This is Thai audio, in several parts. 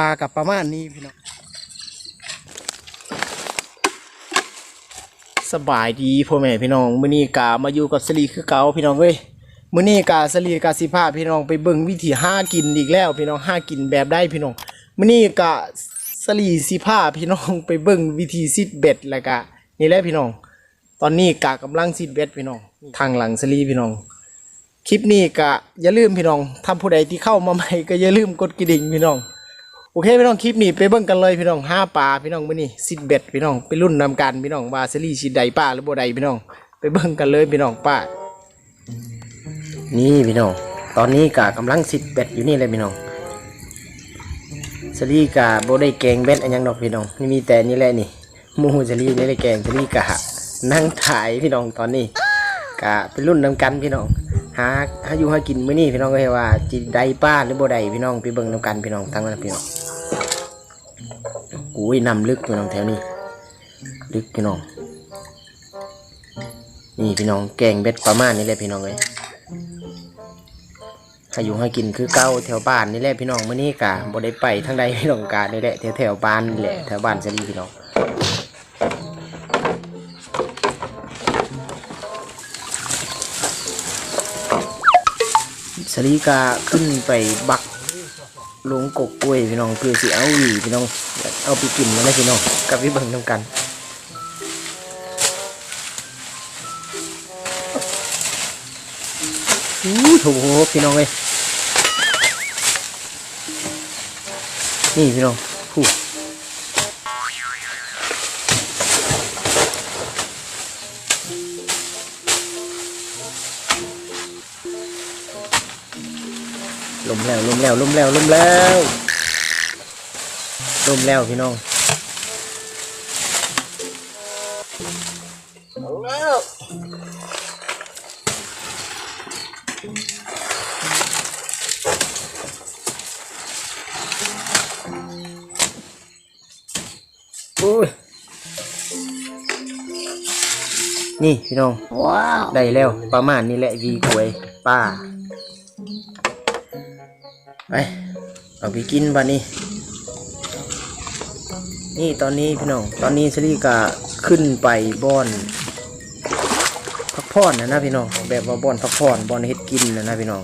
ลากับประมาณนี้พี่น้องสบายดีพ่อแม่พี่น้องมื้อนี้กามาอยู่กับสลีคือเก่าพี่น้องเอ้ยมื้อนี้กาสลีกาสิพาพี่น้องไปเบิ่งวิธีห้ากินอีกแล้ว พี่น้องห้ากินแบบได้พี่น้องมื้อนี้กาสลีสิพาพี่น้องไปเบิ่งวิธีซิดเบ็ดแล้วก็นี่แหละพี่น้อง ตอนนี้กากำลังซิดเบ็ดพี่น้อง ทางหลังสลีพี่น้องคลิปนี้ก็อย่าลืมพี่น้องทำผู้ใดที่เข้ามาใหม่ก็อย่าลืมกดกระดิ่งพี่น้อง โอเคพี่น้องคลิปนี้ไปเบิ่งกันเลยพี่น้องห้าปลาพี่น้องมื้อนี้ซิดเบ็ดพี่น้องไปรุ่นนำกันพี่น้องว่าซีรีส์สิใดป้าหรือบ่ใดพี่น้อง ไปเบิ่งกันเลยพี่น้องป้า นี่พี่น้อง ตอนนี้กากำลังซิดเบ็ดอยู่นี่เลยพี่น้องซีรีส์กาบ่ได้แกงเบ็ดอันยังดอกพี่น้องนี่มีแต่นี่แหละนี่มูซีรีส์นี่เลยแกงซีรีส์กะนั่งถ่ายพี่น้องตอนนี้กะไปรุ่นนำกันพี่น้อง หาหาอยู่หากินมื้อนี้พี่น้องก็เรียกว่าจิใดป้าหรือบ่ใดพี่น้องไปเบิ่งนำกันพี่น้องทั้งนั้นพี่น้องอุ้ยน้ำลึกพี่น้องแถวนี้ ลึกพี่น้อง นี่พี่น้องแกงเบ็ดประมาณนี้แหละพี่น้องเลยหาอยู่หากินคือเก้าแถวบ้านนี่แหละพี่น้องเมื้อนี้กะบ่ได้ไปทางใดพี่น้องกะนี่แหละแถวแถวบ้านนี่แหละแถวบ้านสลีพี่น้อง ลีกาขึ้นไปบักลงกกกล้วยพี่น้องเพื่อสิเอาหวีพี่น้องเอาไปกินกันนะพี่น้องกับพี่เบิ่งนำกันอู้โถพี่น้องเลยนี่พี่น้องผู้ มแล้วลมแล้วลมแล้วลมแล้วลมแล้วพี่น้องอุ้ยนี่พี่น้อง ว้าว ได้แล้ว ประมาณนี้แหละวีกวยป้า ไปเอาไปกินบ้านี้ นี่ตอนนี้พี่น้อง ตอนนี้สลีกาขึ้นไปบ่อนพักผ่อนนะนะพี่น้อง แบบว่าบ่อนพักผ่อนบ่อนเฮ็ดกินนะนะพี่น้อง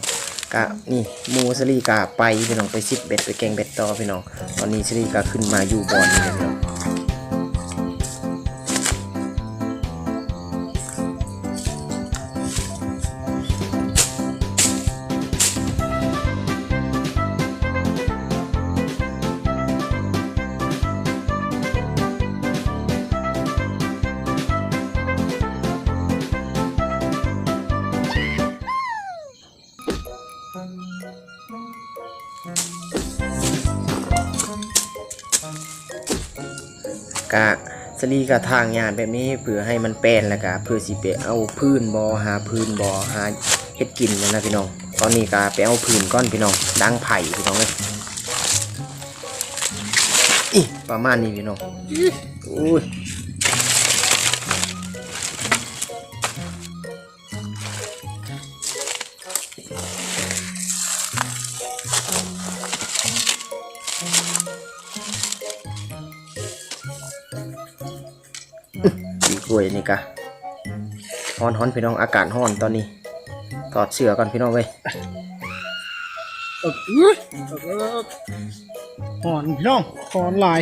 กะนี่มูสลีกาไปพี่น้องไปซิดเบ็ดไปแกงเบ็ดต่อพี่น้อง ตอนนี้สลีกาขึ้นมาอยู่บ่อนนี่พี่น้อง กะสลีกะทางยานแบบนี้เพื่อให้มันแป้นแล้วกะเพื่อสิไปเอาพื้นบอหาพื้นบอหาเฮ็ดกินนะนะพี่น้องตอนนี้กะไปเอาพื้นก้อนพี่น้องดังไผ่พี่น้องเลยอิประมาณนี้พี่น้องอุ้ย ดีกล้วยนี่กะฮ้อนฮ้อนพี่น้องอากาศฮ้อนตอนนี้ถอดเสื้อก่อนพี่น้องเว้ยหอนพี่น้องหอนลาย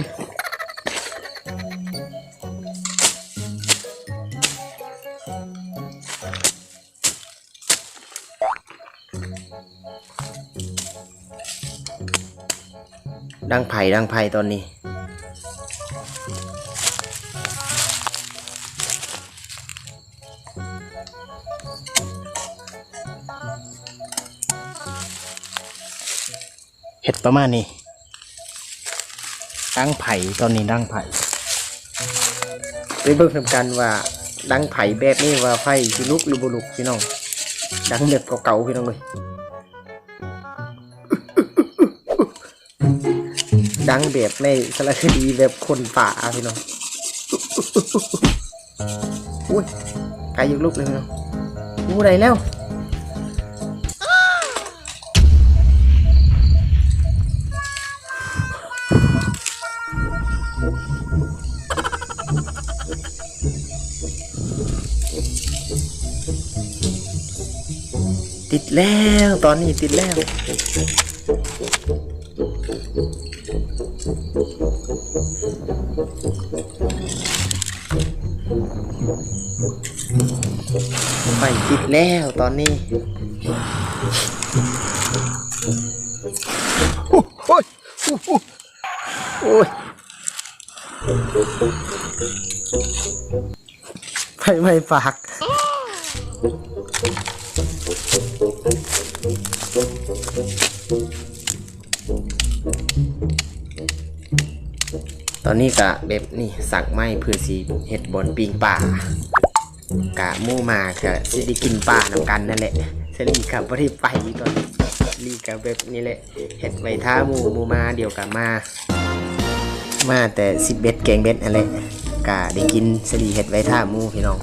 ดังไผ่ดังไผ่ตอนนี้ เห็ดประมาณนี้ดังไผ่ตอนนี้ดังไผ่ไปเบิ่งทำกันว่าดังไผ่แบบนี้ว่าไฟสิลุกหรือบ่ลุกพี่น้องดังแบบเก่าๆพี่น้องเลยดังแบบในสารคดีแบบคนป่าพี่น้อง ไก่ยุกลูกเลยเนาะอู้ไรแล้วติดแล้ว ตอนนี้ติดแล้ว ไฟติดแล้วตอนนี้โอ้ยโอ้ยโอ้ยไฟไหม้ปากตอนนี้กะแบบนี่สั่งไม้เพื่อสีเห็ดบอนปิงป่า กะหมู่มากะสิได้กินป่านำกันนั่นแหละสลีกับบ่ได้ไปตอนนี้ลีกับแบบนี้แหละเห็ดไว้ท่าหมูหมูมาเดียวกับมา มาแต่สิบเบ็ดแกงเบ็ดอะไรกะได้กินสลีเห็ดไว้ท่าหมูพี่น้อง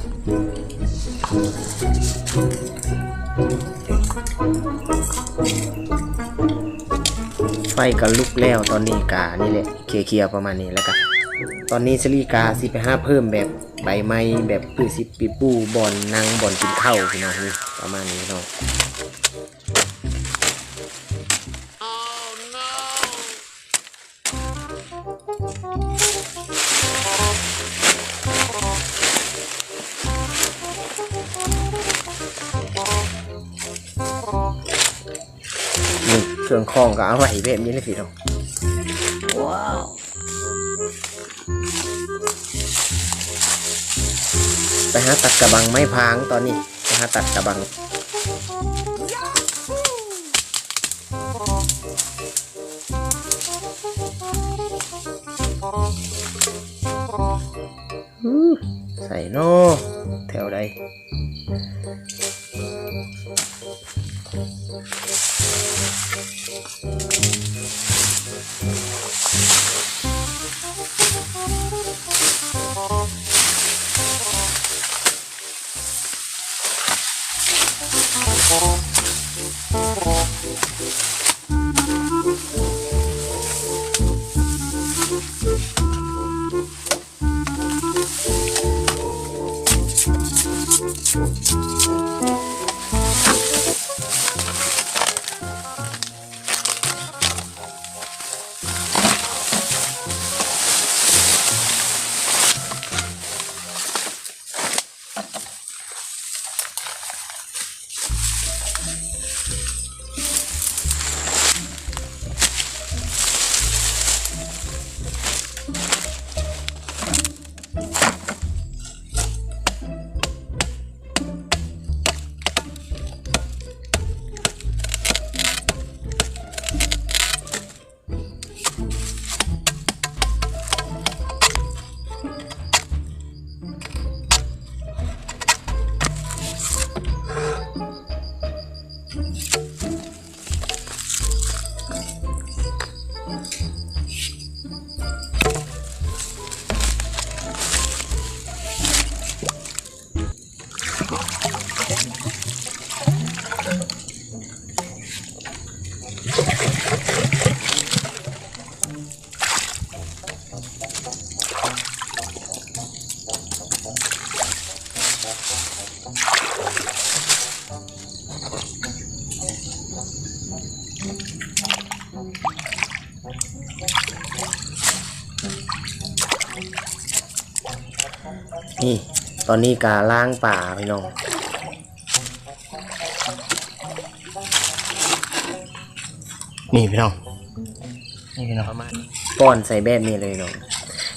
ไฟก็ลุกแล้วตอนนี้กานี่แหละเคลียร์ๆประมาณนี้แล้วก็ ตอนนี้สลีกาสิไปหาเพิ่มแบบใบไม้แบบพืชสิปีปูบอนนางบอนกินข้าวพี่น้องประมาณนี้เนาะเครื่องคลองก็เอาไว้แบบนี้เลยพี่น้อ ไปหาตัดกระบังไม้พางตอนนี้ไปหาตัดกระบังใส่โนแถวใด นี่ ตอนนี้กาล้างป่าพี่น้องนี่พี่น้องนี่พี่น้องประมาณป้อนใส่แบบนี้เลยน้อง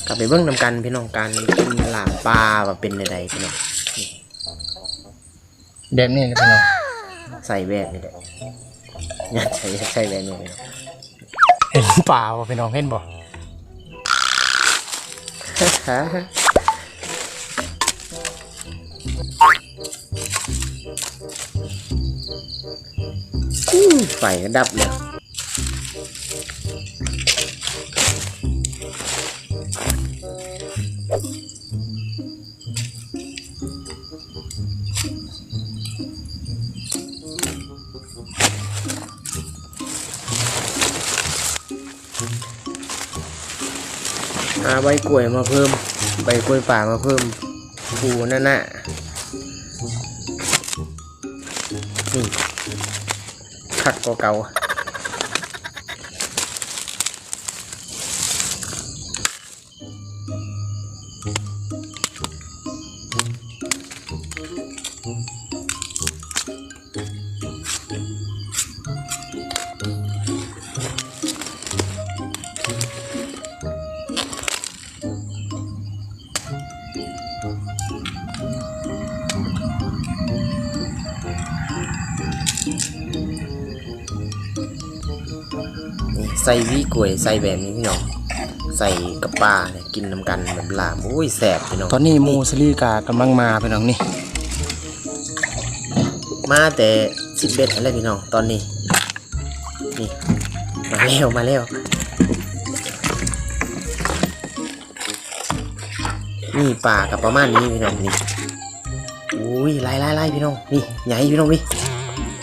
กลับไปเบิ้งนำกันพี่น้องการกินหลามปลาว่าเป็นใดๆพี่น้องนี่แบบนี้เลยพี่น้องใส่แบบนี้แหละอยากใส่อยากใส่แบบนี้เลยเห็นป่าบ่พี่น้องเห็นบ่ ไฟดับเลยหาใบกล้วยมาเพิ่ม ใบกล้วยป่ามาเพิ่มปูนั่นน่ะ นี่คักกว่าเก่า ใส่วีกล้วยใส่แบบนี้พี่น้องใส่กับปลาเนี่ยกินน้ำกันแบบลามอุ้ยแสบพี่น้องตอนนี้หมูสลีกากำลังมาพี่น้องนี่ มาแต่สิบเบ็ดอะไรพี่น้องตอนนี้นี่มาแล้วมาแล้วนี่ปลากับประมาณนี้พี่น้องนี่อุ้ยไล่ไล่ไล่พี่น้องนี่ใหญ่พี่น้องนี่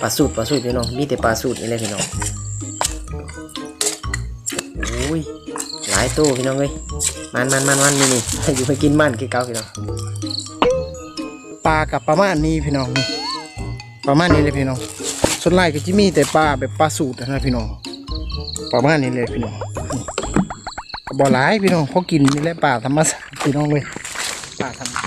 ปลาสูตรปลาสูตรพี่น้องมีแต่ปลาสูตรนี่เลยพี่น้องายตู้พี่น้องเลยมันมันมันมันนี่นี่อยู่ไปกินมันคือเก่าพี่น้องปลากับประมาณนี้พี่น้องนี่ประมาณนี้เลยพี่น้องส่วนไล่ก็จะมีแต่ปลาแบบปลาสูตรนะพี่น้องประมาณนี้เลยพี่น้องบ่อหลายพี่น้องพอกินนี่แหละปลาธรรมชาติพี่น้องเลยปลาธรรม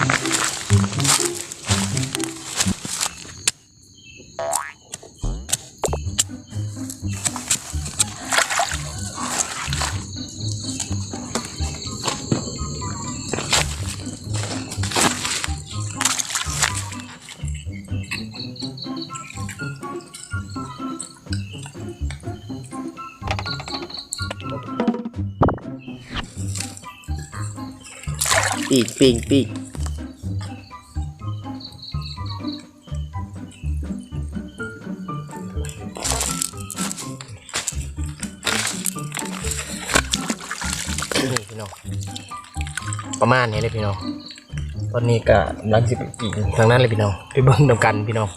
ปีกปีกปีกนี่พี่น้องประมาณนี้เลยพี่น้องตอนนี้ก็กำลังสิไปกินทางนั้นเลยพี่น้องไปเบิ่งนำกันพี่น้อง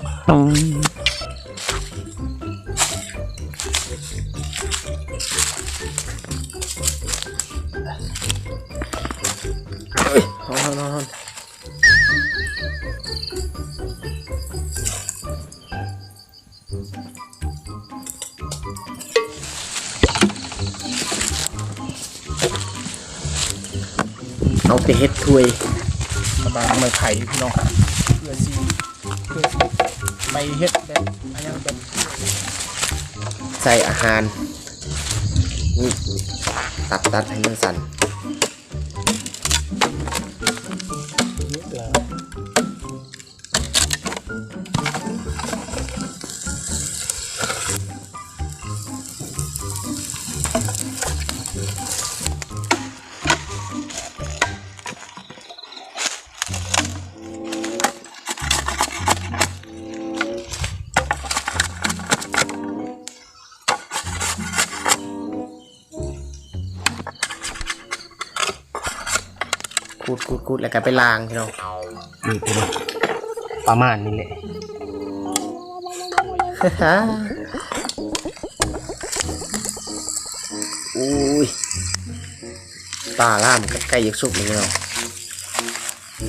วยกระบาไม้ไผ่พี่น้องเพื่อสิเพื่อสิไปเฮ็ดแบบอะไรอย่างแบบใส่อาหารนี่ตัดตัดให้มันสั่นนี้ คูดคูดคูดแล้วก็ไปล้างพี่น้องนี่พี่น้องประมาณนี้แหละอุ้ยปลาล่ามกับไก่ยักษ์สุกเลยพี่น้อง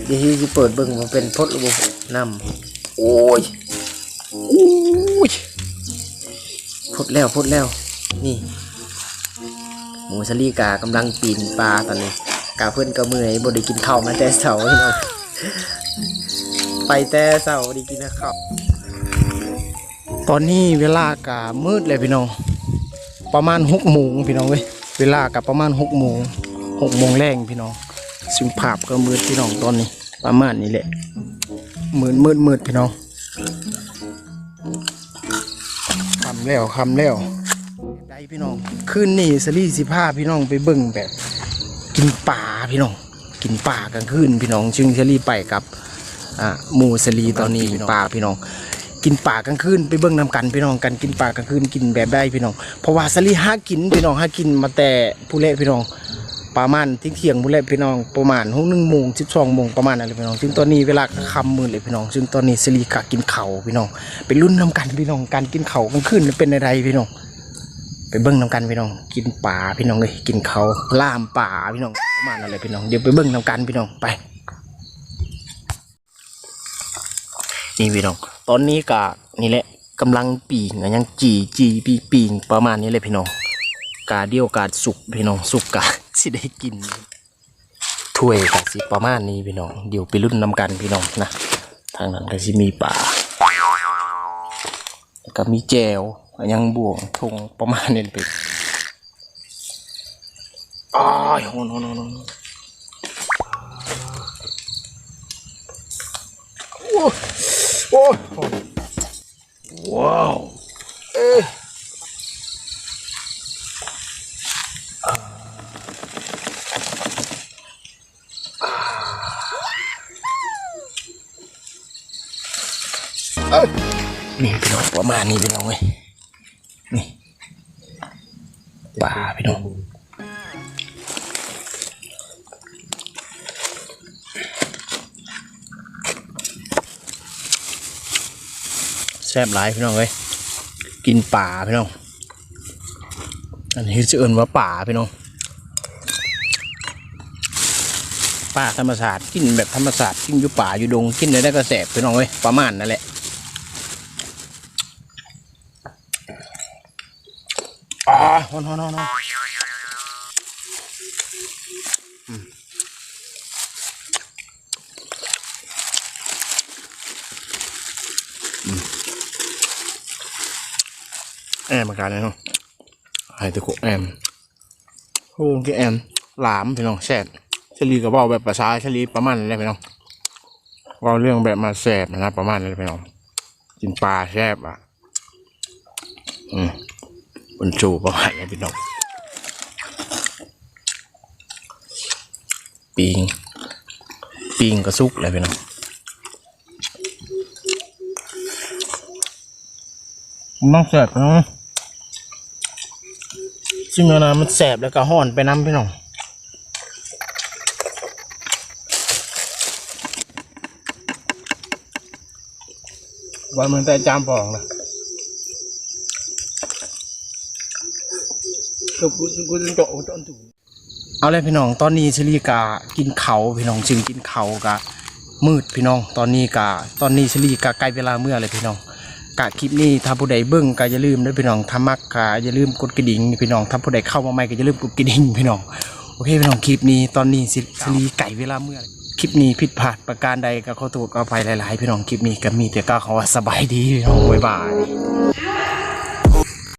เดี๋ยวที่เปิดเบิ่งมันเป็นพดระบบน้ำโอ้ยอุ้ยพดแล้วพดแล้ว นี่ หมูสลีกากำลังปีนปลาตอนนี้ กาเพื่อนก็เมื่อยบ่ได้กินข้าวมาแต่เสาร์พี่น้องไปแต่เสาร์ได้กินข้าวตอนนี้เวลากะมืดเลยพี่น้องประมาณหกโมงพี่น้องเว้ยเวลากับประมาณหกโมงหกโมงแรงพี่น้องซึ่งภาพก็มืดพี่น้องตอนนี้ ประมาณนี้แหละมืดมืดมืดพี่น้องคำแล้วคำแล้วได้พี่น้องคืนนี้สลีสิพาพี่น้องไปเบิ่งแบบ กินป่าพี่น้อง กินป่ากลางคืนพี่น้องซึ่งสลีไปกับอ่าหมูสลีตอนนี้ป่าพี่น้อง กินป่ากลางคืนไปเบิ่งนำกันพี่น้องกันกินป่ากลางคืนกินแบบได้พี่น้องเพราะว่าสลีหากินพี่น้องหากินมาแต่ผู้เล่พี่น้องประมาณทิ้งเที่ยงผู้เล่พี่น้องประมาณหกหนึ่งโมงสิบสองโมงประมาณนั้นเลยพี่น้องซึ่งตอนนี้เวลาคำมือเลยพี่น้อง ซึ่งตอนนี้สลีกะกินเข่าวพี่น้องไปรุ่นนำกันพี่น้องการกินเข่าวกลางคืนเป็นอะไรพี่น้อง ไปเบิ้งน้ำกันพี่น้อง กินป่าพี่น้องเลยกินเขาล่ามป่าพี่น้องประมาณนั้นเลยพี่น้องเดี๋ยวไปเบิ้งน้ำกันพี่น้องไป นี่พี่น้อง ตอนนี้ก็นี่แหละกำลังปีงยังจีจีปีปีงประมาณนี้เลยพี่น้องกาเดียวกาสุกพี่น้องสุกกาสิได้กินถ้วยกาสิประมาณนี้พี่น้องเดี๋ยวไปรุ่นนำกันพี่น้องนะทางนั้นก็สิมีป่าแล้วก็มีแจว ยังบ่วงทงประมาณนี้เลยอ้ายโหนโหนโหนโอ้โอ้ว้าวเอ้ยนี่พี่น้องประมาณนี้พี่น้องเว้ย แซ่บหลายพี่น้องเว้ยกินป่าพี่น้อง อันนี้จะเอิ่นว่าป่าพี่น้องป่าธรรมศาสตร์กินแบบธรรมศาสตร์กินอยู่ป่าอยู่ดงกินได้ก็แสบพี่น้องเว้ยประมาณนั่นแหละอ่าฮอนฮอนฮอนฮอนอืมอืม แอมอาการเลยเนาะไฮตะกุแอมโอ้กี่แอมหลามพี่น้องแซ่บเฉลีกับเบาแบบภาษาเฉลีประมาณนั้นพี่น้องว่าเรื่องแบบมาแซ่บนะประมาณนั้นพี่น้องกินปลาแซบอะ อืมบนจูประมาณนี้พี่น้องปิงปิงกระซุกเลยพี่น้องน้องแสบพี่น้อง ซึ่งเวลามันแสบแล้วก็ห่อนไปน้ำพี่น้องวันมันแต่จามปองนะเอาเลยพี่น้องตอนนี้ชลีกากินเขาพี่น้องจึงกินเขากะมืดพี่น้อง ตอนนี้กะตอนนี้ชลีกาใกล้เวลาเมื่อเลยพี่น้อง กะคลิปนี้ถ้าผู้ใดเบิ้งก็อย่าลืมด้วยพี่น้องถ้ามักก็อย่าลืมกดกระดิ่งพี่น้องถ้าผู้ใดเข้ามาใหม่ก็อย่าลืมกดกระดิ่งพี่น้องโอเคพี่น้องคลิปนี้ตอนนี้ชลีไก่เวลาเมื่อคลิปนี้ผิดพลาดประการใดก็ขอโทษขออภัยหลาย ๆ พี่น้องคลิปนี้ก็มีแต่ก็ขอว่าสบายดีพี่น้องบ๊ายบาย